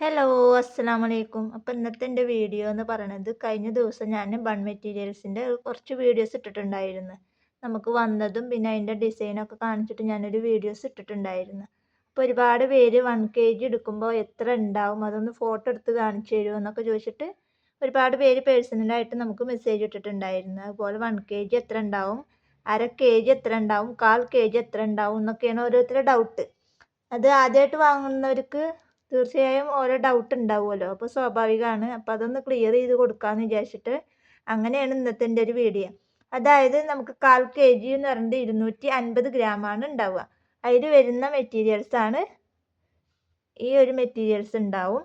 Hello അസ്സാം വലൈക്കും അപ്പോൾ ഇന്നത്തെ എന്റെ വീഡിയോ എന്ന് പറയുന്നത് കഴിഞ്ഞ ദിവസം ഞാൻ ബൺ മെറ്റീരിയൽസിന്റെ കുറച്ച് വീഡിയോസ് ഇട്ടിട്ടുണ്ടായിരുന്നു. നമുക്ക് വന്നതും പിന്നെ അതിന്റെ ഡിസൈനൊക്കെ കാണിച്ചിട്ട് ഞാനൊരു വീഡിയോസ് ഇട്ടിട്ടുണ്ടായിരുന്നു. അപ്പോൾ ഒരുപാട് പേര് വൺ കെ ജി എടുക്കുമ്പോൾ എത്ര ഉണ്ടാവും? അതൊന്ന് ഫോട്ടോ എടുത്ത് കാണിച്ചു തരുമോ എന്നൊക്കെ ചോദിച്ചിട്ട് ഒരുപാട് പേര് പേഴ്സണലായിട്ട് നമുക്ക് മെസ്സേജ് ഇട്ടിട്ടുണ്ടായിരുന്നു. അതുപോലെ വൺ കെ ജി എത്ര ഉണ്ടാവും? അര കെ ജി എത്ര ഉണ്ടാവും? കാൽ കെ ജി എത്ര ഉണ്ടാവും? എന്നൊക്കെയാണ് ഓരോരുത്തരുടെ ഡൗട്ട് അത് ആദ്യമായിട്ട് വാങ്ങുന്നവർക്ക് തീർച്ചയായും ഓരോ ഡൗട്ട് ഉണ്ടാവുമല്ലോ. അപ്പോൾ സ്വാഭാവികമാണ്. അപ്പോൾ അതൊന്ന് ക്ലിയർ ചെയ്ത് കൊടുക്കാമെന്ന് വിചാരിച്ചിട്ട് അങ്ങനെയാണ് ഇന്നത്തെ എന്റെ ഒരു വീഡിയോ അതായത് നമുക്ക് കാൽ കെ ജി എന്ന് പറയുന്നത് ഇരുന്നൂറ്റി അൻപത് ഗ്രാമാണ് ഉണ്ടാവുക. അതിൽ വരുന്ന മെറ്റീരിയൽസാണ് ഈ ഒരു മെറ്റീരിയൽസ് ഉണ്ടാവും.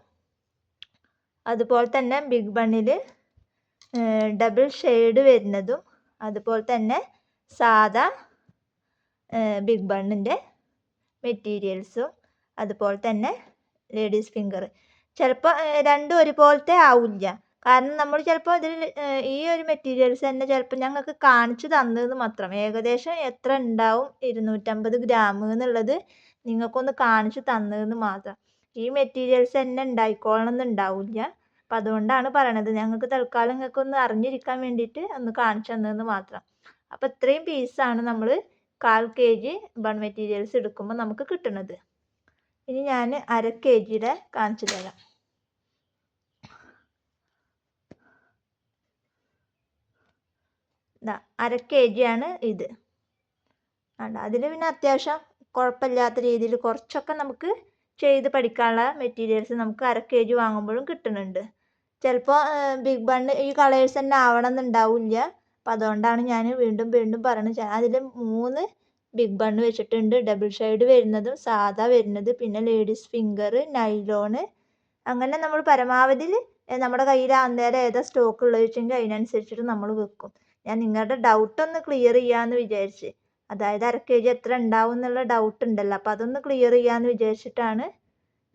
അതുപോലെ തന്നെ ബിഗ് ബണ്ണിൽ ഡബിൾ ഷെയ്ഡ് വരുന്നതും അതുപോലെ തന്നെ സാധാ ബിഗ് ബണ്ണിന്റെ മെറ്റീരിയൽസും അതുപോലെ തന്നെ ലേഡീസ് ഫിംഗർ. ചിലപ്പോൾ രണ്ടും ഒരുപോലത്തെ ആവില്ല. കാരണം നമ്മൾ ചിലപ്പോൾ ഇതിൽ ഈ ഒരു മെറ്റീരിയൽസ് തന്നെ ചിലപ്പോൾ ഞങ്ങൾക്ക് കാണിച്ചു തന്നത് മാത്രം. ഏകദേശം എത്ര ഉണ്ടാവും ഇരുന്നൂറ്റമ്പത് ഗ്രാം എന്നുള്ളത് നിങ്ങൾക്കൊന്ന് കാണിച്ചു തന്നതെന്ന് മാത്രം. ഈ മെറ്റീരിയൽസ് തന്നെ ഉണ്ടായിക്കോളണം എന്നുണ്ടാവില്ല. അപ്പം അതുകൊണ്ടാണ് പറയണത്. ഞങ്ങൾക്ക് തൽക്കാലം നിങ്ങൾക്ക് ഒന്ന് അറിഞ്ഞിരിക്കാൻ വേണ്ടിയിട്ട് ഒന്ന് കാണിച്ചു തന്നതെന്ന് മാത്രം. അപ്പോൾ ഇത്രയും പീസാണ് നമ്മൾ കാൽ കെ ജി ബൺ മെറ്റീരിയൽസ് എടുക്കുമ്പോൾ നമുക്ക് കിട്ടുന്നത് ഇനി ഞാൻ അര കെ ജിയുടെ കാണിച്ചു തരാം. അര കെ ആണ് ഇത്. വേണ്ട അതിന് പിന്നെ അത്യാവശ്യം കുഴപ്പമില്ലാത്ത രീതിയിൽ കുറച്ചൊക്കെ നമുക്ക് ചെയ്ത് പഠിക്കാനുള്ള മെറ്റീരിയൽസ് നമുക്ക് അര കെ ജി വാങ്ങുമ്പോഴും കിട്ടുന്നുണ്ട്. ചിലപ്പോൾ ബിഗ് ബണ്ണ് ഈ കളേഴ്സ് തന്നെ ആവണം എന്നുണ്ടാവില്ല. അപ്പം അതുകൊണ്ടാണ് ഞാൻ വീണ്ടും വീണ്ടും പറയുന്നത് അതിൽ മൂന്ന് ബിഗ് ബൺ വെച്ചിട്ടുണ്ട്. ഡബിൾ ഷെയ്ഡ് വരുന്നതും സാധാ വരുന്നത് പിന്നെ ലേഡീസ് ഫിംഗർ നൈലോണ് അങ്ങനെ നമ്മൾ പരമാവധി നമ്മുടെ കയ്യിൽ അന്നേരം ഏതാ സ്റ്റോക്ക് ഉള്ളത് വെച്ചെങ്കിൽ അതിനനുസരിച്ചിട്ട് നമ്മൾ വെക്കും. ഞാൻ നിങ്ങളുടെ ഡൗട്ട് ഒന്ന് ക്ലിയർ ചെയ്യാമെന്ന് വിചാരിച്ച് അതായത് അര കെ ജി എത്ര ഉണ്ടാവും എന്നുള്ള ഡൗട്ട് ഉണ്ടല്ലോ അപ്പോൾ അതൊന്ന് ക്ലിയർ ചെയ്യാമെന്ന് വിചാരിച്ചിട്ടാണ്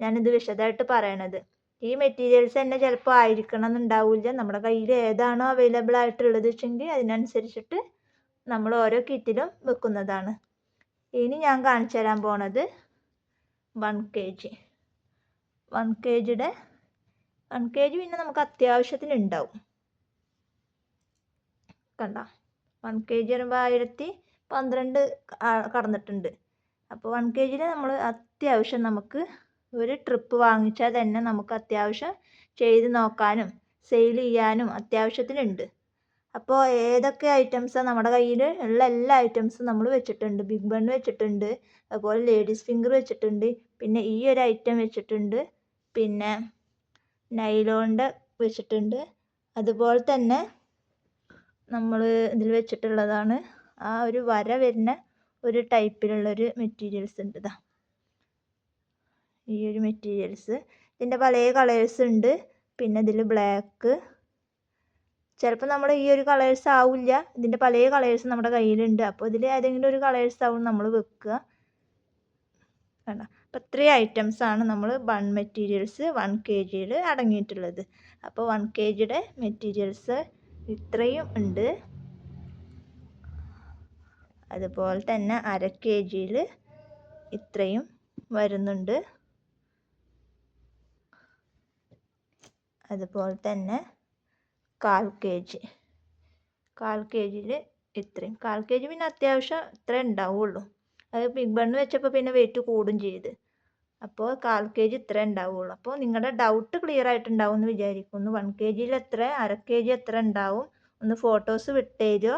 ഞാനിത് വിശദമായിട്ട് പറയണത്. ഈ മെറ്റീരിയൽസ് തന്നെ ചിലപ്പോൾ ആയിരിക്കണം എന്നുണ്ടാവില്ല നമ്മുടെ കയ്യിൽ ഏതാണോ അവൈലബിൾ ആയിട്ടുള്ളത് വെച്ചെങ്കിൽ അതിനനുസരിച്ചിട്ട് നമ്മൾ ഓരോ കിറ്റിലും വെക്കുന്നതാണ്. ഇനി ഞാൻ കാണിച്ചു തരാൻ പോണത് one K G one K ജിയുടെ വൺ കെ ജി പിന്നെ നമുക്ക് അത്യാവശ്യത്തിന് ഉണ്ടാവും. കണ്ട? വൺ കെ ജി പറയുമ്പോൾ ആയിരത്തി പന്ത്രണ്ട് കടന്നിട്ടുണ്ട്. അപ്പോൾ വൺ കെ ജിയിൽ നമ്മൾ അത്യാവശ്യം നമുക്ക് ഒരു ട്രിപ്പ് വാങ്ങിച്ചാൽ തന്നെ നമുക്ക് അത്യാവശ്യം ചെയ്ത് നോക്കാനും സെയിൽ ചെയ്യാനും അത്യാവശ്യത്തിനുണ്ട്. അപ്പോൾ ഏതൊക്കെ ഐറ്റംസാണ് നമ്മുടെ കയ്യിൽ ഉള്ള എല്ലാ ഐറ്റംസും നമ്മൾ വെച്ചിട്ടുണ്ട്. ബിഗ് ബൺ വെച്ചിട്ടുണ്ട്. അതുപോലെ ലേഡീസ് ഫിംഗർ വെച്ചിട്ടുണ്ട്. പിന്നെ ഈ ഒരു ഐറ്റം വെച്ചിട്ടുണ്ട്. പിന്നെ നൈലോണിന്റെ വെച്ചിട്ടുണ്ട്. അതുപോലെ തന്നെ നമ്മൾ ഇതിൽ വെച്ചിട്ടുള്ളതാണ് ആ ഒരു വര വരുന്ന ഒരു ടൈപ്പിലുള്ളൊരു മെറ്റീരിയൽസ് ഉണ്ട് ഇതാ ഈ ഒരു മെറ്റീരിയൽസ് ഇതിന്റെ പല കളേഴ്സ് ഉണ്ട്. പിന്നെ ഇതിൽ ബ്ലാക്ക് ചിലപ്പോൾ നമ്മുടെ ഈ ഒരു കളേഴ്സ് ആവില്ല. ഇതിന്റെ പല കളേഴ്സ് നമ്മുടെ കയ്യിലുണ്ട്. അപ്പോൾ ഇതിൽ ഏതെങ്കിലും ഒരു കളേഴ്സ് ആവും നമ്മൾ വെക്കുക. വേണ്ട അപ്പോൾ ഇത്രയും ഐറ്റംസാണ് നമ്മൾ ബൺ മെറ്റീരിയൽസ് വൺ കെ ജിയിൽ അടങ്ങിയിട്ടുള്ളത്. അപ്പോൾ വൺ കെ ജിയുടെ മെറ്റീരിയൽസ് ഇത്രയും ഉണ്ട്. അതുപോലെ തന്നെ അര കെ ജിയിൽ ഇത്രയും വരുന്നുണ്ട്. അതുപോലെ തന്നെ കാൽ കെ ജി. കാൽ കെ ജിയിൽ ഇത്രയും. കാൽ കെ ജി പിന്നെ അത്യാവശ്യം ഇത്ര ഉണ്ടാവുള്ളൂ. അത് ബിഗ് ബണ്ണ് വെച്ചപ്പോൾ പിന്നെ വെയിറ്റ് കൂടും ചെയ്ത്. അപ്പോൾ കാൽ കെ ജി ഉണ്ടാവുള്ളൂ. അപ്പോൾ നിങ്ങളുടെ ഡൗട്ട് ക്ലിയർ ആയിട്ടുണ്ടാവും എന്ന് വിചാരിക്കുന്നു. വൺ കെ ജിയിൽ എത്ര അര കെ ജി എത്ര ഉണ്ടാവും? ഒന്ന് ഫോട്ടോസ് വിട്ടേരോ?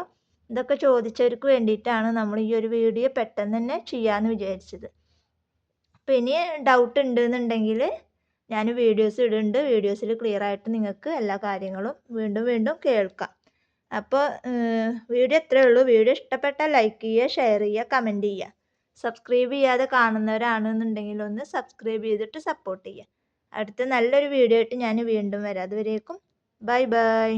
ഇതൊക്കെ ചോദിച്ചവർക്ക് വേണ്ടിയിട്ടാണ് നമ്മൾ ഈ ഒരു വീഡിയോ പെട്ടെന്ന് തന്നെ ചെയ്യാമെന്ന് വിചാരിച്ചത്. അപ്പോൾ ഇനി ഡൗട്ട് ഉണ്ടെന്നുണ്ടെങ്കിൽ ഞാൻ വീഡിയോസ് ഇടുന്നുണ്ട്. വീഡിയോസിൽ ക്ലിയർ ആയിട്ട് നിങ്ങൾക്ക് എല്ലാ കാര്യങ്ങളും വീണ്ടും വീണ്ടും കേൾക്കാം. അപ്പോൾ വീഡിയോ ഇത്രയേ ഉള്ളൂ. വീഡിയോ ഇഷ്ടപ്പെട്ടാൽ ലൈക്ക് ചെയ്യുക ഷെയർ ചെയ്യുക കമന്റ് ചെയ്യുക. സബ്സ്ക്രൈബ് ചെയ്യാതെ കാണുന്നവരാണെന്നുണ്ടെങ്കിൽ ഒന്ന് സബ്സ്ക്രൈബ് ചെയ്തിട്ട് സപ്പോർട്ട് ചെയ്യുക. അടുത്ത നല്ലൊരു വീഡിയോ ആയിട്ട് ഞാൻ വീണ്ടും വരാം. അതുവരേക്കും ബൈ ബൈ